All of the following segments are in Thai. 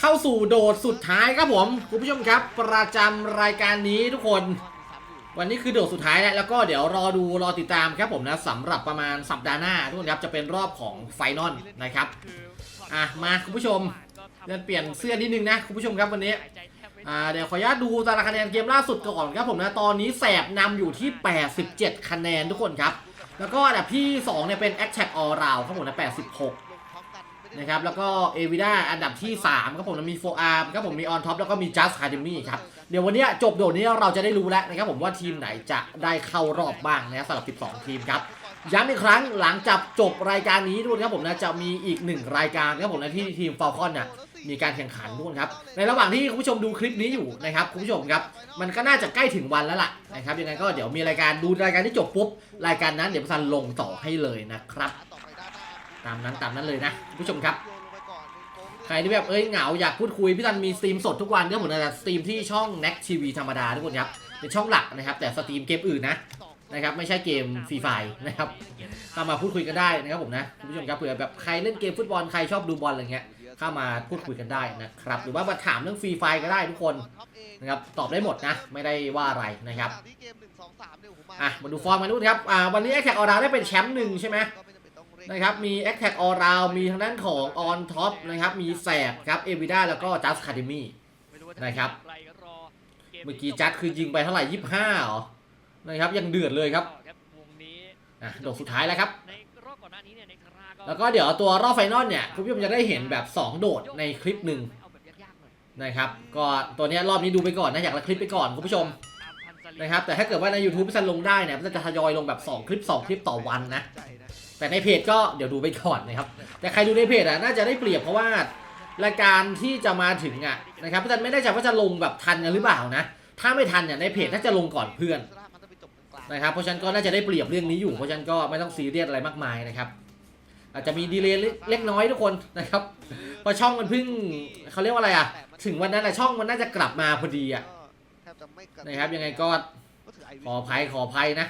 เข้าสู่โดดสุดท้ายครับผมคุณผู้ชมครับ ประจำรายการนี้ทุกคน วันนี้คือโดดสุดท้ายแล้วแล้วก็เดี๋ยวรอดูรอติดตามครับผมนะสำหรับประมาณสัปดาห์หน้าทุกคนครับจะเป็นรอบของไฟนอลนะครับอะมาคุณผู้ชมเดี๋ยวเปลี่ยนเสื้อนิดนึงนะคุณผู้ชมครับวันนี้อ่าเดี๋ยวขออนุญาตดูตารางคะแนนเกมล่าสุดก่อนครับผมนะตอนนี้แสบนำอยู่ที่ 87 คะแนนทุกคนครับแล้วก็อันดับที่2เนี่ยเป็น a t t a c k All Round ครับผมนะ86 นะครับแล้วก็เอวิด้าอันดับที่ 3 ครับผมนะมีโฟอาร์ครับผมมีออนท็อปแล้วก็มี Just Academy ครับ เดี๋ยววันนี้จบโดดนี้เราจะได้รู้แล้วนะครับผมว่าทีมไหนจะได้เข้ารอบบ้างนะสำหรับ 12 ทีมครับย้ำอีกครั้งหลังจากจบรายการนี้ด้วยครับผมนะจะมีอีกหนึ่งรายการครับผมนะที่ทีมฟ a l คอนเนี่ยมีการแข่งขันด้วยครับในระหว่างที่คุณผู้ชมดูคลิปนี้อยู่นะครับคุณผู้ชมครับ มันก็น่าจะใกล้ถึงวันแล้วล่ะนะครับยังไงก็เดี๋ยวมีรายการดูรายการที่จบปุ๊บรายการนั้นเดี๋ยวพันลงต่อให้เลยนะครับ ตามนั้นตามนั้นเลยนะคุณผู้ชมครับ ใครที่แบบเอ้ยเหงาอยากพูดคุยพี่ตันมีสตรีมสดทุกวันก็ผมจะสตรีมที่ช่อง n e x TV ธรรมดาทุกคนครับเป็นช่องหลักนะครับ แต่สตรีมเกมอื่นนะนะครับไม่ใช่เกมฟรีไฟนะครับเข้ามาพูดคุยกันได้นะครับผมนะคุณผู้ชมครับเผื่อแบบใครเล่นเกมฟุตบอลใครชอบดูบอลอะไรเงี้ยเข้ามาพูดคุยกันได้นะครับหรือว่ามาถามเรื่องฟรีไฟก็ได้ทุกคนนะครับตอบได้หมดนะ ไม่ได้ว่าอะไรนะครับอะมาดูฟอร์มกันดูครับอ่าวันนี้แอคแทกออราได้เป็นแชมป์หนึ่งใช่ไหม นะครับ มี a t t a c k All Round มีทางด้านของ On Top นะครับ มีแสบครับเอวิด้าแล้วก็ Just Academy นะครับ เมื่อกี้จัดคือยิงไปเท่าไหร่ 25เหรอ นะครับ ยังเดือดเลยครับวงนี้อะโดดสุดท้ายแล้วครับในรอบก่อนหน้านี้เนี่ยในคราแล้วก็เดี๋ยวตัวรอบไฟนอลเนี่ย คุณผู้ชมจะได้เห็นแบบ 2 โดดในคลิปหนึ่งเอาแบบยากๆหน่อยนะครับ ก็ตัวเนี้ยรอบนี้ดูไปก่อนนะ อยากละคลิปไปก่อนคุณผู้ชมตามพันสลิปนะครับ แต่ถ้าเกิดว่าใน YouTube พี่ซันลงได้เนี่ยพี่ซันจะทยอยลงแบบ 2 คลิป 2 คลิปต่อวันนะ แต่ในเพจก็เดี๋ยวดูไปก่อนนะครับ แต่ใครดูในเพจอะน่าจะได้เปรียบเพราะว่ารายการที่จะมาถึงอะนะครับพี่จันไม่ได้ใจว่าจะลงแบบทันกันหรือเปล่านะ ถ้าไม่ทันเนี่ยในเพจน่าจะลงก่อนเพื่อนนะครับ เพราะฉะนั้นก็น่าจะได้เปรียบเรื่องนี้อยู่ เพราะฉะนั้นก็ไม่ต้องซีเรียสอะไรมากมายนะครับอาจจะมีดีเลย์เล็กน้อยทุกคนนะครับเพราะช่องมันเพิ่งเขาเรียกว่าอะไรอะ ถึงวันนั้นอะช่องมันน่าจะกลับมาพอดีอะนะครับยังไงก็ขออภัยขออภัยนะ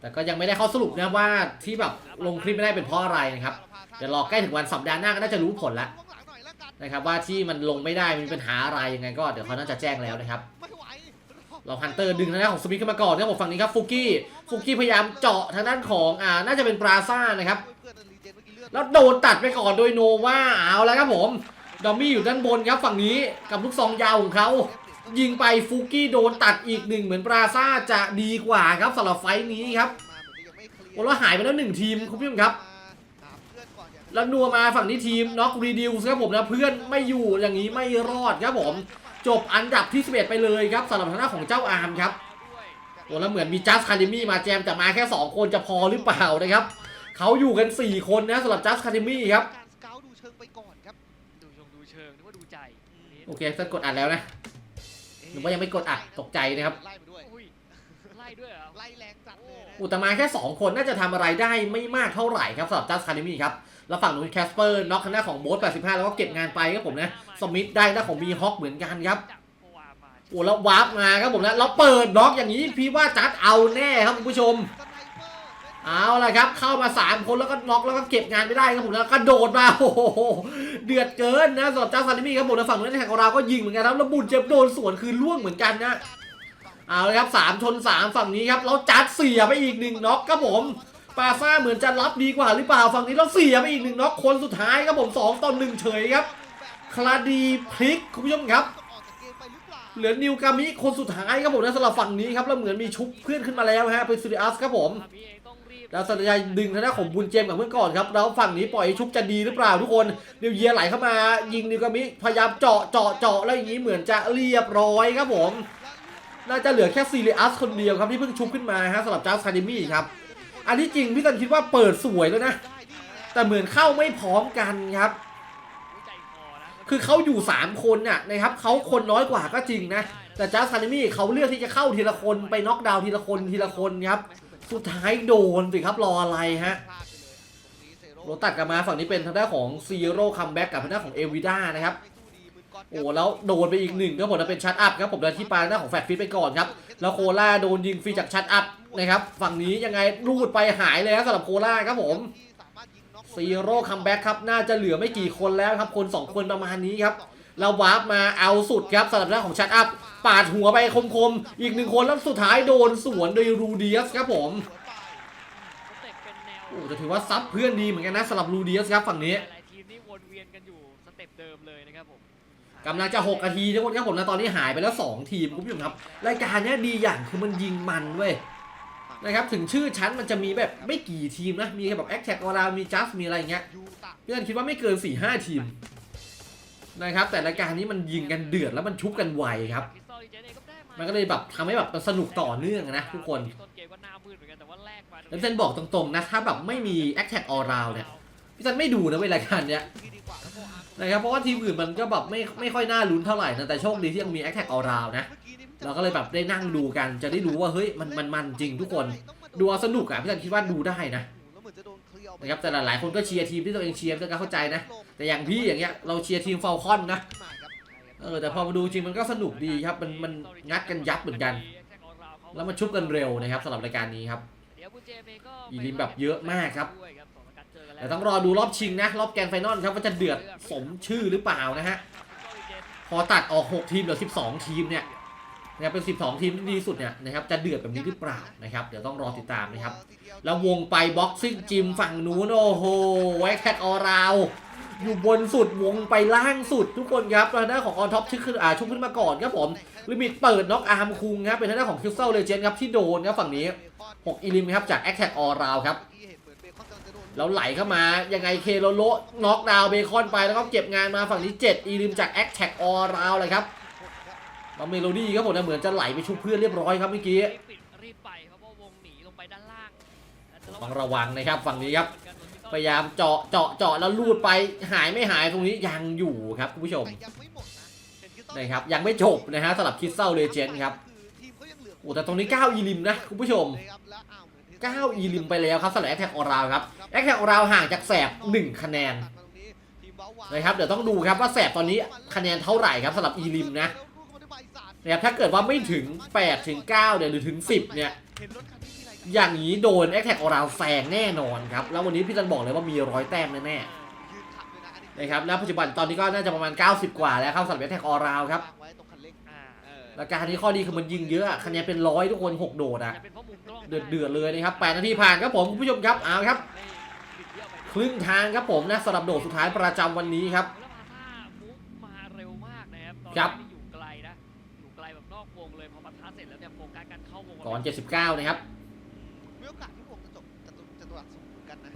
แต่ก็ยังไม่ได้ข้อสรุปนะว่าที่แบบลงคลิปไม่ได้เป็นเพราะอะไรนะครับเดี๋ยวรอใกล้ถึงวันสัปดาห์หน้าก็น่าจะรู้ผลแล้วนะครับว่าที่มันลงไม่ได้มีปัญหาอะไรยังไงก็เดี๋ยวเขาน่าจะแจ้งแล้วนะครับเราฮันเตอร์ดึงทางด้านของสมิธขึ้นมาก่อนนะครับผมฝั่งนี้ครับฟุกี้ฟุกี้พยายามเจาะทางด้านของอ่าน่าจะเป็นปราซ่านะครับแล้วโดนตัดไปก่อนโดยโนว่าเอาแล้วครับผมดอมมี่อยู่ด้านบนครับฝั่งนี้กับลูกซองยาวของเขา ยิงไปฟุกี้โดนตัดอีกหนึ่งเหมือนปราซ่าจะดีกว่าครับสำหรับไฟท์นี้ครับโอ้แล้วหายไปแล้วหนึ่งทีมคุณผู้ชมครับแล้วนัวมาฝั่งนี้ทีมน็อกรีดิวครับผมนะเพื่อนไม่อยู่อย่างนี้ไม่รอดครับผม จบอันดับที่ 11 ไปเลยครับสำหรับทางด้านของเจ้าอาร์มครับด้วยโอ้แล้วเหมือนมีจัสคาเดมี่มาแจมแต่มาแค่ 2 คนจะพอหรือเปล่านะครับเขาอยู่กัน 4 คนนะสำหรับจัสคาเดมี่ครับการสเกาต์ดูเชิงไปก่อนครับดูชงดูเชิงนึกว่าดูใจโอเคท่านกดอัดแล้วนะ หรือว่ายังไม่กดอัดตกใจนะครับไล่ไปด้วยอุ้ยไล่ด้วยเหรอไล่แรงจัดเลยนะอุยแตมาแค่ 2 คนน่าจะทำอะไรได้ไม่มากเท่าไหร่ครับสำหรับจัสคาเดมี่ครับ แล้วฝั่งนู้นแคสเปอร์น็อกทางด้านของโบ๊ท85 แล้วก็เก็บงานไปครับผมนะ สมิธได้หน้านของมีฮอคเหมือนกันครับ จับโความาโอ้แล้ววาร์ปมาครับผมนะแล้วเปิดน็อกอย่างนี้พี่ว่าจัดเอาแน่ครับคุณผู้ชมสไน เอาละครับ เข้ามา 3 คนแล้วก็น็อกแล้วก็เก็บงานไม่ได้ครับผมแล้วก็โดดมาโอ้โหเดือดเกินนะสำหรับเจ้าซาลิมี่ครับผมแล้วฝั่งนู้นแข่งของเราก็ยิงเหมือนกันครับแล้วบุญเจ็บโดนสวนคือล่วงเหมือนกันนะเอาละครับสามชนสามฝั่งนี้ครับแล้วจัดเสียไปอีกหนึ่งน็อกครับผมปาซ่าเหมือนจะรับดีกว่าหรือเปล่าฝั่งนี้แล้วเสียไปอีกหนึ่งน็อกคนสุดท้ายครับผมสองต่อหนึ่งเฉยครับคลาดีพลิกคุณผู้ชมครับเหลือนิวกามิคนสุดท้ายครับผมนะสำหรับฝั่งนี้ครับแล้วเหมือนมีชุบเพื่อนขึ้นมาแล้วฮะเป็นซิริอัสครับผม แล้วสัญญาดึงทางด้านของบุญเจมส์กับเพื่อนก่อนครับแล้วฝั่งนี้ปล่อยชุบจะดีหรือเปล่าทุกคนเดียวเยียไหลเข้ามายิงนิวกามิพยายามเจาะเจาะเจาะแล้วอย่างนี้เหมือนจะเรียบร้อยครับผมน่าจะเหลือแค่ซีเรีอัสคนเดียวครับที่เพิ่งชุบขึ้นมาฮะสำหรับจ้าคาเดมี่ครับอันที่จริงพี่ตันคิดว่าเปิดสวยแล้วนะ แต่เหมือนเข้าไม่พร้อมกันครับ คือเขาอยู่ 3 คนน่ะนะครับเขาคนน้อยกว่าก็จริงนะ แต่จ้าคาเดมี่เขาเลือกที่จะเข้าทีละคนไปน็อกดาวน์ทีละคนทีละคนครับ สุดท้ายโดนสิครับรออะไรฮะเรงนี้เซโรตัดกลับมาฝั่งนี้เป็นทางด้านของซีโร่คัมแบ็กกับทางด้านของเอวิด้านะครับไม่สู้ดีมือก๊อตครับโอ้แล้วโดนไปอีกหนึ่งครับผมนะเป็นชัดอัพครับผมเดินที่ปลายหน้าของแฟตฟิตไปก่อนครับแล้วโคล่าโดนยิงฟรีจากชัดอัพนะครับฝั่งนี้ยังไงรูดไปหายเลยครับสำหรับโคล่าครับผมซีโร่คัมแบ็กครับน่าจะเหลือไม่กี่คนแล้วครับคน 2 คนประมาณนี้ครับ แล้ววาร์ปมาเอาสุดครับสำหรับหน้านของชัดอัพปาดหัวไปคมๆ อีกหนึ่งคนแล้วสุดท้ายโดนสวนโดยรูเดียสครับผมสเต็ปเป็นแนวโอ้จะถือว่าซับเพื่อนดีเหมือนกันนะสำหรับรูเดียสครับฝั่งนี้หลายๆทีมนี่วนเวียนกันอยู่สเต็ปเดิมเลยนะครับผมกำลังจะ 6 นาทีทุกคนครับผมนะตอนนี้หายไปแล้ว 2 ทีมคุณผู้ชมครับ รายการเนี้ยดีอย่างคือมันยิงมันเว้ยนะครับถึงชื่อชั้นมันจะมีแบบไม่กี่ทีมนะ มีแค่แบบแอคแท็กออรามีจัสมีอะไรอย่างเงี้ยยูตะเพื่อนคิดว่าไม่เกิน4 5ทีม นะครับ แต่รายการนี้มันยิงกันเดือดแล้วมันชุบกันไวครับ มันก็เลยแบบทำให้แบบสนุกต่อเนื่องนะทุกคนต้นเกมก็หน้ามืดเหมือนกันแต่ว่าแลกมาแล้วเซนบอกตรงๆนะถ้าแบบไม่มีแอคแท็กออราเนี่ยพี่ซันไม่ดูนะเว้ยราการเนี้ยนะครับเพราะว่าทีมอื่นมันก็แบบไม่ไม่ค่อยน่าลุ้นเท่าไหร่นะแต่โชคดีที่ยังมีแอคแท็กออรานะเมื่อกี้นี่พิ่งจะเราก็เลยแบบได้นั่งดูกันจะได้รู้ว่าเฮ้ยมันมันมันจริงทุกคนดูสนุกอะพี่จันคิดว่าดูได้นะ นะครับแต่หลายๆคนก็เชียร์ทีมที่ตัวเองเชียร์ก็เข้าใจนะ แต่อย่างพี่อย่างเงี้ยเราเชียร์ทีมเฟลคอนนะเออแต่พอมาดูจริงมันก็สนุกดีครับมันมันงัดกันยับเหมือนกัน แล้วมันชุบกันเร็วนะครับสำหรับรายการนี้ครับอีลิมแบบเยอะมากครับแต่ต้องรอดูรอบชิงนะรอบแกนไฟนอลครับว่าจะเดือดสมชื่อหรือเปล่านะฮะพอตัดออก 6 ทีมเหลือ 12 ทีมเนี่ย นะครับเป็น 12 ทีมที่ดีสุดเนี่ยนะครับจะเดือดแบบนี้หรือเปล่านะครับ เดี๋ยวต้องรอติดตามนะครับ แล้ววงไปบ็อกซิ่งจิมฝั่งนู้นโอ้โหไวแคทออราวอยู่บนสุดวงไปล่างสุดทุกคนครับทางด้านของออนท็อปชื่อขึ้นอ่าชุบขึ้นมาก่อนครับผมลิมิตเปิดน็อกอาร์มคุงครับเป็นทางด้านของคิวเซลเลเจนครับที่โดนครับฝั่งนี้ 6อีลิมครับจากแอคแท็กออราวครับแล้วไหลเข้ามายังไงเคโลโลน็อกดาวน์เบคอนไปแล้วก็เก็บงานมาฝั่งนี้ 7 อีลิมจากแอคแท็กออราวเลยครับ แล้วเมโลดี้ครับผมนะเหมือนจะไหลไปชุบเพื่อนเรียบร้อยครับเมื่อกี้รีบปิดรีบไปเพราะว่าวงหนีลงไปด้านล่างต้องระวังนะครับฝั่งนี้ครับ พยายามเจาะเจาะเจาะแล้วลูดไปหายไม่หายตรงนี้ยังอยู่ครับคุณผู้ชมแต่ยังไม่หมดนะเป็นคิสตัลนะครับยังไม่จบนะฮะสำหรับคิดเซลเลเจนครับคือทีมเขายังเหลือโอ้แต่ตรงนี้9อีลิมนะคุณผู้ชมนะครับและอ้าวเหมือนเทส9อีลิมไปแล้วครับสำหรับแอคแท็กออราวครับแอคแท็กออราวห่างจากแสบ 1 คะแนนตัดมาตรงนี้ทีมเบาหวานนะครับเดี๋ยวต้องดูครับว่าแสบตอนนี้คะแนนเท่าไหร่ครับสำหรับอีลิมนะ นะครับถ้าเกิดว่าไม่ถึง8ถึง9เนี่ยหรือถึง 10 เนี่ย อย่างนี้โดนแอคแท็กออราแซงแน่นอนครับ แล้ววันนี้พี่จันบอกเลยว่ามีร้อยแต้มแน่ยืนขับเลยนะอันนี้ๆนะครับแล้วปัจจุบันตอนนี้ก็น่าจะประมาณ 90 กว่าแล้วครับสำหรับแอคแท็กออราวครับแล้วการนี้ข้อดีคือมันยิงเยอะคะแนนเป็นร้อยทุกคน 6 โดดอะเดือดเดือดเลยนะครับ8นาทีผ่านครับผมคุณผู้ชมครับเอาครับ ครึ่งทางครับผมนะสำหรับโดดสุดท้ายประจำวันนี้ครับครับ อยู่ไกลแบบนอกวงเลยพอปะทะเสร็จแล้วเนี่ยโฟกัสการเข้าวงก่อน 79 นะครับ มีโอกาสที่วงจะจบจะตุจะตัวหลักสูงเหมือนกันนะ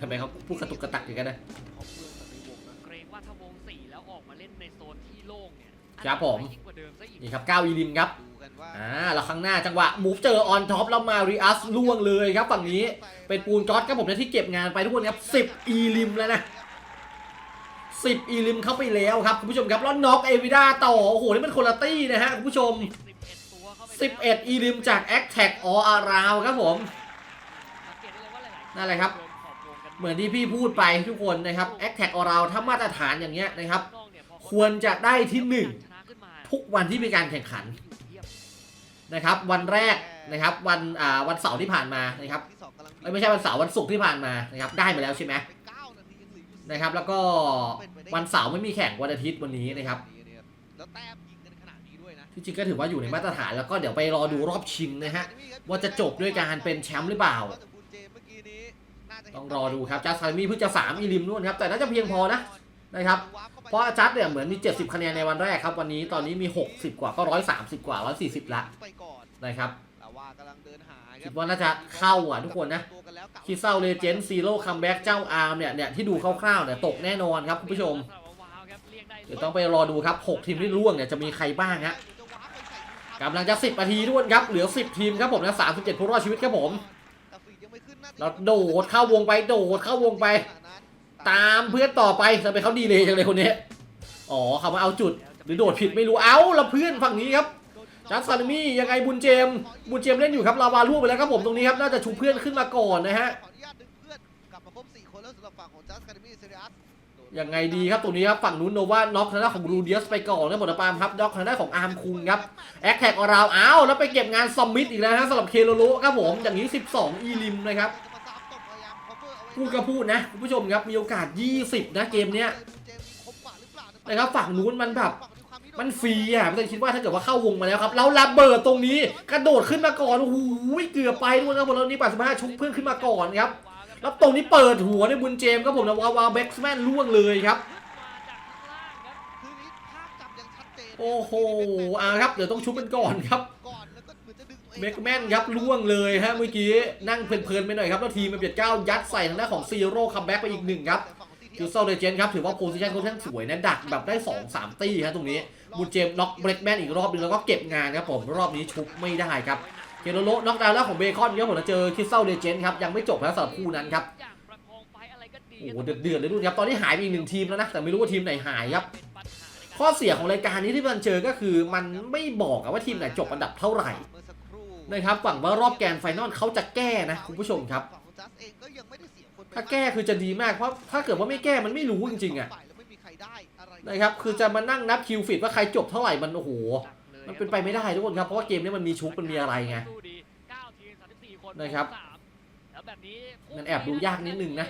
ทำไมเขาพูดกระตุกกระตักอย่างกันนะ ของเมืองแบบในวงนะเกรงว่าถ้าวงสี่แล้วออกมาเล่นในโซนที่โล่งเนี่ยครับผมยิ่งกว่าเดิมซะอีกนี่ครับ9อีลิมครับดูกันว่าอ่าแล้วข้างหน้าจังหวะมูฟเจอออนท็อปแล้วมาริอัสล่วงเลยครับฝั่งนี้ เป็นปูนก๊อตครับผมนะที่เก็บงานไปทุกคนครับ 10 อีลิมแล้วนะ 10 อีลิมเข้าไปแล้วครับคุณผู้ชมครับแล้วน็อกเอวิด้าต่อ โอ้โห นี่มันคนละตี้นะฮะคุณผู้ชม 11ตัวเข้าไปแล้ว11อีลิมจากแอคแท็กออาราวครับผมนั่นแหละครับ เหมือนที่พี่พูดไปทุกคนนะครับแอคแท็กออราวถ้ามาตรฐานอย่างเงี้ยนะครับ ควรจะได้ที่หนึ่งทุกวันที่มีการแข่งขันนะครับ วันแรกนะครับวันอ่าวันเสาร์ที่ผ่านมานะครับไม่ใช่วันเสาร์วันศุกร์ที่ผ่านมานะครับได้มาแล้วใช่ไหม นเก้านาทียังเหลืออยู่นะครับ แล้วก็วันเสาร์ไม่มีแข่งวันอาทิตย์วันนี้นะครับแล้วแต้มยิงกันขนาดนี้ด้วยนะที่จริงก็ถือว่าอยู่ในมาตรฐานแล้วก็เดี๋ยวไปรอดูรอบชิงนะฮะว่าจะจบด้วยการเป็นแชมป์หรือเปล่า ต้องรอดูครับจัสซามีเพิ่งจะ3อีลิมนู่นครับแต่น่าจะเพียงพอนะนะครับเพราะจัสเนี่ยเหมือนมี 70 คะแนนในวันแรกครับ วันนี้ตอนนี้มี 60 กว่าก็ 130 กว่า 140 ละไปก่อนนะครับแต่ว่ากำลังเดินหา คิดว่าน่าจะเข้าอะทุกคนนะคิดเซาเลเจนด์ซีโร่คัมแบ็กเจ้าอาร์มเนี่ยเนี่ยที่ดูคร่าวๆเนี่ยตกแน่นอนครับคุณผู้ชม เดี๋ยวต้องไปรอดูครับ 6 ทีมที่ร่วงเนี่ยจะมีใครบ้างฮะกำลังจะ 10นาทีทุกคนครับ เหลือ 10 ทีมครับผมนะ37ผู้รอดชีวิตครับผมแต่ฟีดยังไม่ขึ้นน่าโดดเข้าวงไปโดดเข้าวงไป ตามเพื่อนต่อไปจะไปเขาดีเลยจังเลยคนนี้อ๋อเขามาเอาจุดหรือโดดผิดไม่รู้เอ้าแล้วเพื่อนฝั่งนี้ครับ จัสซานามี่ยังไงบุญเจมส์บุญเจมส์เล่นอยู่ครับลาวาล่วงไปแล้วครับผมตรงนี้ครับน่าจะชูเพื่อนขึ้นมาก่อนนะฮะขออนุญาตดึงเพื่อนกลับมาครบ4คนแล้วสำหรับฝั่งของจัสคาเดมี่เซเรียสยังไงดีครับตรงนี้ครับฝั่งนู้นโนว่าน็อกทางด้านของรูเดียสไปก่อนนะหมดปามครับน็อกทางด้านของอาร์มคุงครับแอคแท็กออราวอ้าวแล้วไปเก็บงานซอมมิดอีกแล้วนะสำหรับเคโลโลครับผมอย่างนี้ 12 อีลิมนะครับพูดก็พูดนะคุณผู้ชมครับมีโอกาส 20 นะเกมเนี้ยเจมส์คมกว่าหรือเปล่านะครับฝั่งนู้นมันแบบ มันฟรีอะไม่ต้องคิดว่าถ้าเกิดว่าเข้าวงมาแล้วครับแล้วระเบิดตรงนี้กระโดดขึ้นมาก่อนโอ้โหเกือบไปด้วยนะครับผมแล้วนี่85ชุบเพื่อนขึ้นมาก่อนครับแล้วตรงนี้เปิดหัวในบุญเจมส์ครับผมนะวาวาแบ็กแมนล่วงเลยครับโอ้โหอ่าครับเดี๋ยวต้องชุบกันก่อนครับเบ็กแมนครับล่วงเลยฮะเมื่อกี้นั่งเพลินๆไปหน่อยครับแล้วทีมมันเบียดก้ายัดใส่ทางด้านของซีโร่คัมแบ็กไปอีกหนึ่งครับ คิวเซลเดเจนครับถือว่าโพซิชันค่อนข้างสวยนะดักแบบได้ 2 3 ตี้ครับตรงนี้บูเจมน็อกเบรกแมนอีกรอบหนึงแล้วก็เก็บงานครับผมรอบนี้ชุบไม่ได้ครับเคโรโลน็อกดาวน์แล้วของเบคอนครับผมจะเจอคิวเซลเดเจนครับยังไม่จบแล้วสำหรับคู่นั้นครับโอ้โหเดือดเลยดูครับตอนนี้หายไปอีกหนึ่งทีมแล้วนะแต่ไม่รู้ว่าทีมไหนหายครับข้อเสียของรายการนี้ที่มันเจอก็คือมันไม่บอกว่าทีมไหนจบอันดับเท่าไหร่เมื่อสักครู่นะครับหวังว่ารอบแกนไฟนอลเขาจะแก้นะคุณผู้ชมครับ ฝั่งของจัสเองก็ยังไม่ได้เสียคนไปถ้าแก้คือจะดีมากเพราะถ้าเกิดว่าไม่แก้มันไม่รู้จริงๆอะฝ่ายแล้วไม่มีใครได้อะไรนะครับคือจะมานั่งนับคิวฟิตว่าใครจบเท่าไหร่มันโอ้โหมันเป็นไปไม่ได้ทุกคนครับเพราะว่าเกมนี้มันมีชุบมันมีอะไรไงนะครับงั้นแอบดูยากนิดนึงนะ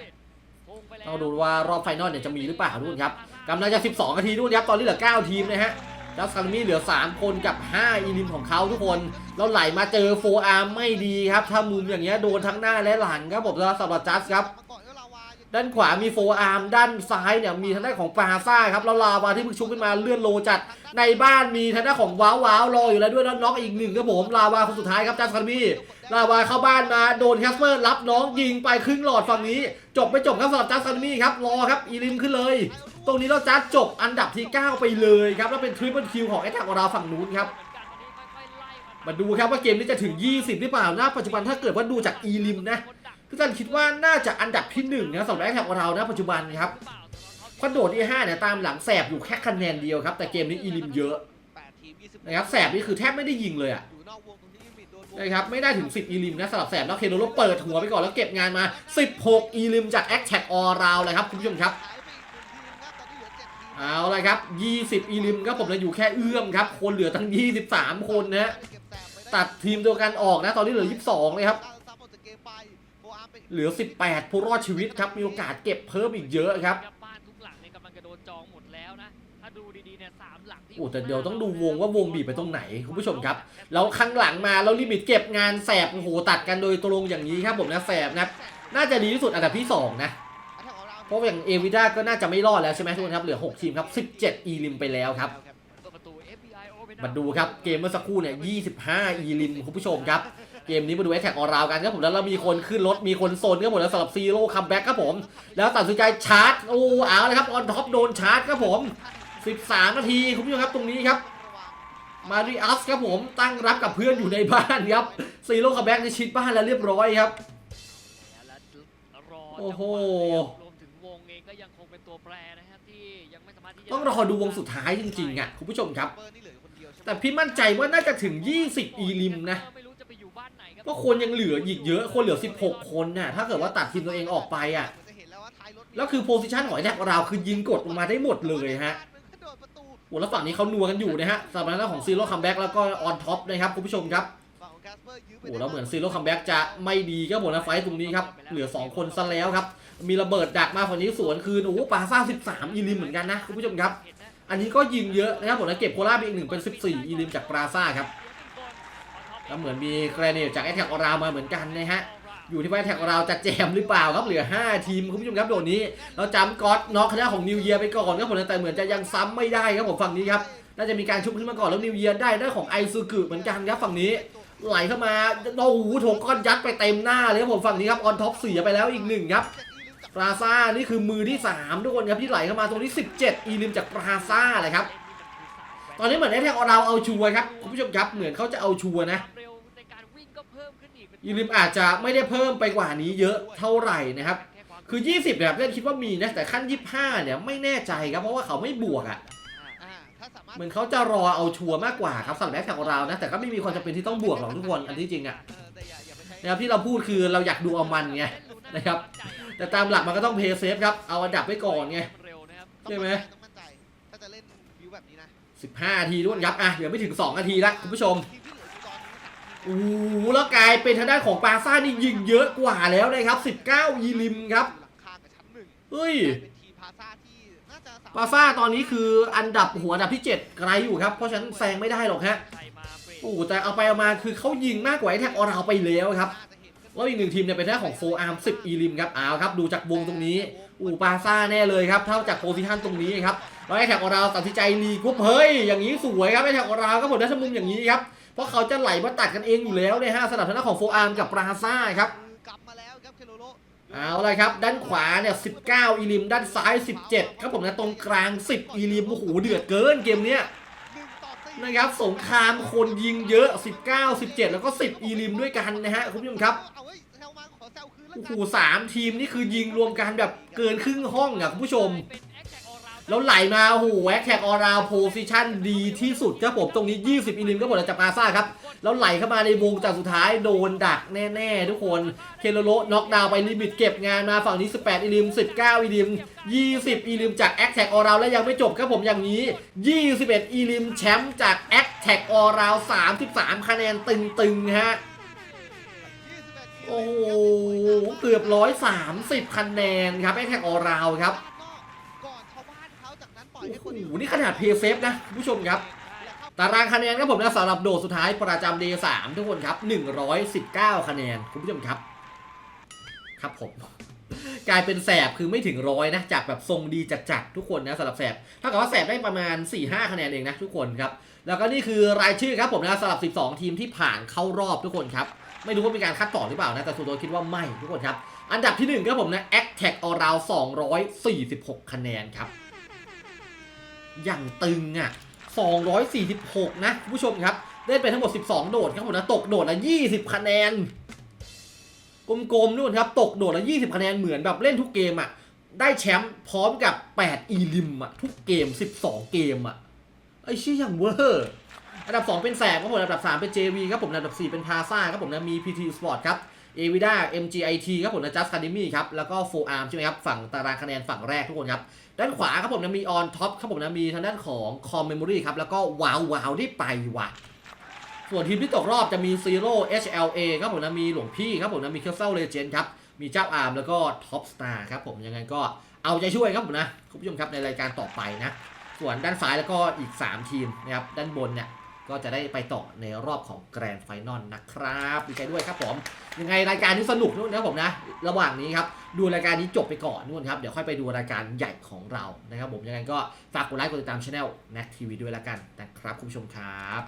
ต้องดูว่ารอบไฟนอลเนี่ยจะมีหรือเปล่าทุกคนครับกำลังจะ 12 นาทีทุกคนครับตอนนี้เหลือ 9 ทีมนะฮะจัสคาร์มีเหลือ 3 คนกับ 5 อีลิมของเขาทุกคนแล้วไหลมาเจอโฟอาร์มไม่ดีครับ ถ้ามุมอย่างเงี้ยโดนทั้งหน้าและหลังครับผมสำหรับจัสครับ ด้านขวามีโฟอาร์มด้านซ้ายเนี่ยมีทางด้านของปาซ่าครับแล้วลาวาที่เพิ่งชุบขึ้นมาเลื่อนโลจัด ในบ้านมีทางด้านของว้าวว้าวรออยู่แล้วด้วยแล้วน็อกอีกหนึ่งครับผมลาวาคนสุดท้ายครับจัสคาร์มีลาวาเข้าบ้านมาโดนแคสเปอร์รับน้องยิงไปครึ่งหลอดฝั่งนี้ จบไม่จบครับสำหรับจัสคาร์มีครับรอครับอีลิมขึ้นเลย ตรงนี้เราจัดจบอันดับที่ 9 ไปเลยครับแล้วเป็นทริปเปิลคิวของไอ้ทักของเราฝั่งนู้นครับมาดูครับว่าเกมนี้จะถึง 20 หรือเปล่าณปัจจุบันถ้าเกิดว่าดูจากอีลิมนะ พี่ตันคิดว่าน่าจะอันดับที่หนึ่งนะสำหรับไอ้ทักของเรานะปัจจุบันครับคอนโดที่5เนี่ยตามหลังแสบอยู่แค่คะแนนเดียวครับ แต่เกมนี้อีลิมเยอะนะครับแสบนี่คือแทบไม่ได้ยิงเลยอะอยู่นอกวงตรงนี้มิดโดนวงนะครับไม่ได้ถึง 10 อีลิมนะสำหรับแสบแล้วเคโนโรเปิดหัวไปก่อนแล้วเก็บงานมา 16 อีลิมจากแอคแท็กออราวเลยครับคุณผู้ชมครับหายไปอีกหนึ่งทีมครับตอนนี้เอเจ็ดทีมเอาละครับ 20 อีลิมครับผมเราอยู่แค่เอื้อมครับ คนเหลือทั้ง 23 คนนะฮะเก็บแต้มไปไตัดทีมเดียวกันออกนะ ตอนนี้เหลือ 22 เลยครับ เหลือ 18 ผู้รอดชีวิตครับ มีโอกาสเก็บเพิ่มอีกเยอะครับบ้านทุกหลังเนี่ยกำลังจะโดนจองหมดแล้วนะถ้าดูดีๆเนี่ยสามหลังที่โอ้แต่เดี๋ยวต้องดูวงว่าวงบีบไปตรงไหนคุณผู้ชมครับแล้วข้างหลังมาแล้วลิมิตเก็บงานแสบโอ้โหตัดกันโดยตรงอย่างนี้ครับผมนะแสบนะครับน่าจะดีที่สุดอันดับที่ 2 นะแอตแทกของเราเพราะอย่างเอวิด้าก็น่าจะไม่รอดแล้วใช่ไหมทุกคนครับเหลือ 6 ทีมครับ 17 อีลิมไปแล้วครับเปิดประตู FBI โอเปนมาดูครับเกมเมื่อสักครู่เนี่ย25 อีลิมคุณผู้ชมครับ เกมนี้มาดูแอคแท็กออราวกันครับผมแล้วเรามีคนขึ้นรถมีคนโซนครับผมแล้วสำหรับซีโร่คัมแบ็กครับผม แล้วตัดสินใจชาร์จโอ้เอาเลยครับออนท็อปโดนชาร์จครับผม 13 นาทีคุณผู้ชมครับตรงนี้ครับมาริอัสครับผมตั้งรับกับเพื่อนอยู่ในบ้านครับซีโร่คัมแบ็กในชิดบ้านแล้วเรียบร้อยครับโอ้โหต้องรอดูวงสุดท้ายจริงๆอะคุณผู้ชมครับ แต่พี่มั่นใจว่าน่าจะถึง 20 อีลิมนะ ก็คนยังเหลืออีกเยอะ คนเหลือ 16 คนน่ะ ถ้าเกิดว่าตัดทีมตัวเองออกไปอะ แล้วคือโพซิชันของไอ้แท็กเราคือยิงกดลงมาได้หมดเลยฮะโอ้แล้วฝั่งนี้เขานัวกันอยู่นะฮะสำหรับหน้าของซีโร่คัมแบ็กแล้วก็ออนท็อปนะครับคุณผู้ชมครับโอ้แล้วเหมือนซีโร่คัมแบ็กจะไม่ดีครับผมนะไฟตรงนี้ครับ เหลือ 2 คนซะแล้วครับ มีระเบิดดักมาฝั่งนี้สวนคืนโอ้ปาซ่า 13 อีลิมเหมือนกันนะคุณผู้ชมครับ อันนี้ก็ยิงเยอะนะครับผมนะเก็บโคราไปอีกหนึ่งเป็น 14 อีลิมจากปราซ่าครับ แล้วเหมือนมีแกรเนตจากไอแท็กออรามาเหมือนกันนะฮะอยู่ที่ว่าแท็กเราจะแจมหรือเปล่าครับเหลือ 5 ทีมคุณผู้ชมครับโดดนี้เราจำก๊อตน็อกคณะของนิวเยียไปก่อนครับผมแต่เหมือนจะยังซ้ำไม่ได้ครับผมฝั่งนี้ครับน่าจะมีการชุบขึ้นมาก่อนแล้วนิวเยียได้ได้ของไอซูกุเหมือนกันครับฝั่งนี้ไหลเข้ามาโอ้โหโถก้อนยัดไปเต็มหน้าเลยครับผมฝั่งนี้ครับออนท็อปเสียไปแล้วอีกหนึ่งครับปราซ่านี่คือมือที่ 3 ทุกคนครับที่ไหลเข้ามาตรงนี้17 อีลิมจากปราซ่าเลยครับตอนนี้เหมือนไอแท็กเราเอาชัวร์ครับคุณผู้ชมครับเหมือนเขาจะเอาชัวร์นะ เร็วในการวิ่งก็เพิ่ มขึ้นอีกเป็นอีลิมอาจจะไม่ได้เพิ่มไปกว่านี้เยอะเท่าไหร่นะครับ คือ 20เนี่ยเล่นคิดว่ามีนะแต่ขั้น 25 เนี่ยไม่แน่ใจครับเพราะว่าเขาไม่บวกอะ่ะเหมือนเขาจะรอเอาชัวร์มากกว่าครับสำหรับแบ็คแท็กของเรานะแต่ก็ไม่มีความจำเป็นที่ต้องบวกหรอกทุกคนอันที่จริงอะ่ะนะครับที่เราพูดคือเราอยากดูเอามันไงนะครับแต่ตามหลักมันก็ต้องเพย์เซฟครับเอาอันดับไว้ก่อนไงใช่ไหมต้องมั่นใจถ้าจะเล่นวิบบนี้นะ15นาทีด้วยครับอะเดี๋ยวไม่ถึง 2 นาทีละคุณผู้ชม โอ้โหแล้วกลายเป็นทางด้านของปาซ่านี่ยิงเยอะกว่าแล้วนะครับ 19 ยีริมครับหลังครับเฮ้ยกลายเป็นทีมพาซ่าตอนนี้คืออันดับหัวอันดับที่ 7 ไกลอยู่ครับ เพราะฉะนั้นแซงไม่ได้หรอกฮะโอ้แต่เอาไปเอามาคือเขายิงมากกว่าไอ้แท็กออราไปแล้วครับแล้วอีกหนึ่งทีมเนี่ยเป็นทางด้าของโฟอาร์ม10อีริมครับเอาครับดูจากวงตรงนี้ อูปาซ่าแน่เลยครับ เท่าจากโพซิชันตรงนี้ครับแล้วไอ้แท็กออราตัดสินใจรีกรุ๊ปเฮ้ยอย่างนี้สวยครับไอ้แท็กออราก็ผมได้ชมุมอย่างนี้ครับ เพราะเขาจะไหลมาตัดกันเองอยู่แล้วเนี่ยฮะสำหรับทางด้านของโฟอาร์มกับปราซ่าครับกลับมาแล้วครับเคโลโลเอาเลยครับ ด้านขวาเนี่ย 19 อีลิม ด้านซ้าย 17 ครับผมนะตรงกลาง 10 อีลิมโอ้โหเดือดเกินเกมเนี้ยหนึ่งต่อสี่นะครับสงครามคนยิงเยอะ 19 17 แล้วก็ 10 อีลิมด้วยกันนะฮะคุณผู้ชมครับเอาเว้ยแซวมาขอแซวคืนแล้วโอ้กัโหสามทีมนี่คือยิงรวมกันแบบเกินครึ่งห้องอะคุณผู้ชม แล้วไหลมาโอ้โหแอคแท็กออราโพซิชันดีที่สุดครับผมตรงนี้ 20อีลิมก็หมดแล้วจากปาซ่าครับ แล้วไหลเข้ามาในวงจากสุดท้ายโดนดักแน่ๆทุกคน เคโลโลน็อกดาวไปลิมิตเก็บงานมาฝั่งนี้ 18อีลิม 19อีลิม 20อีลิมจากแอคแท็กออราวและยังไม่จบครับผมอย่างนี้ 21อีลิมแชมป์จากแอคแท็กออราว33 คะแนนตึงๆฮะโอ้โหเกือบ 130 คะแนนครับแอคแท็กออราวครับ หนี่ขนาดเพย์เซฟนะคุณผู้ชมครับแตารางคะแนนครับผมนะสำหรับโดดสุดท้ายประจำเดย์สามทุกคนครับ 119 คะแนนคุณผู้ชมครับ ครับผม กลายเป็นแสบคือไม่ถึงร้อยนะ จากแบบทรงดีจัดๆทุกคนนะสำหรับแสบถ้าเกับว่าแสบได้ประมาณ 4-5 คะแนนเองนะทุกคนครับ แล้วก็นี่คือรายชื่อครับผมนะสำหรับ 12 ทีมที่ผ่านเข้ารอบทุกคนครับไม่รู้ว่ามีการคัดต่อหรือเปล่านะ แต่ส่วนตัวคิดว่าไม่ทุกคนครับ อันดับที่1ครับผมนะ a c t a c a l r o u n 246 คะแนนครับ อย่างตึงอะ 246 นะคุณผู้ชมครับ เล่นไปทั้งหมด 12 โดดครับผมนะ ตกโดดละ 20 คะแนน กลมๆนู่นครับ ตกโดดละ 20 คะแนนเหมือนแบบเล่นทุกเกมอะ ได้แชมป์พร้อมกับ 8 อีลิมอะ ทุกเกม 12 เกมอะ ไอ้ชี้อย่างเวอร์อันดับ 2 เป็นแสบครับผมอันดับ 3 เป็น JV ครับผมอันดับ 4 เป็นพาซ่าครับผมนะมี PT Sport ครับเอวิด้า MGIT ครับผมนะ Just Academy ครับ แล้วก็4 Arm ใช่ไหมครับ ฝั่งตารางคะแนนฝั่งแรกทุกคนครับ ด้านขวาครับผมนะมีออนท็อปครับผมนะมีทางด้านของคอมเมมโมรีครับแล้วก็ว้าวว้าวที่ไปว่ะส่วนทีมที่ตกรอบจะมีซีโร่ HLA ครับผมนะมีหลวงพี่ครับผมนะมีเคเซลเลเจนครับมีเจ้าอาร์มแล้วก็ท็อปสตาร์ครับผมยังไงก็เอาใจช่วยครับผมนะคุณผู้ชมครับในรายการต่อไปนะ ส่วนด้านซ้ายแล้วก็อีก 3 ทีมนะครับด้านบนเนี่ย ก็จะได้ไปต่อในรอบของแกรนด์ไฟนอลนะครับดีใจด้วยครับผมยังไงรายการนี้สนุกนู่นนะผมนะ ระหว่างนี้ครับดูรายการนี้จบไปก่อนนู่นครับเดี๋ยวค่อยไปดูรายการใหญ่ของเรานะครับผมยังไงก็ฝากกดไลค์กดติดตามช anel แน็กทีวีด้วยละกันนะครับคุณผู้ชมครับ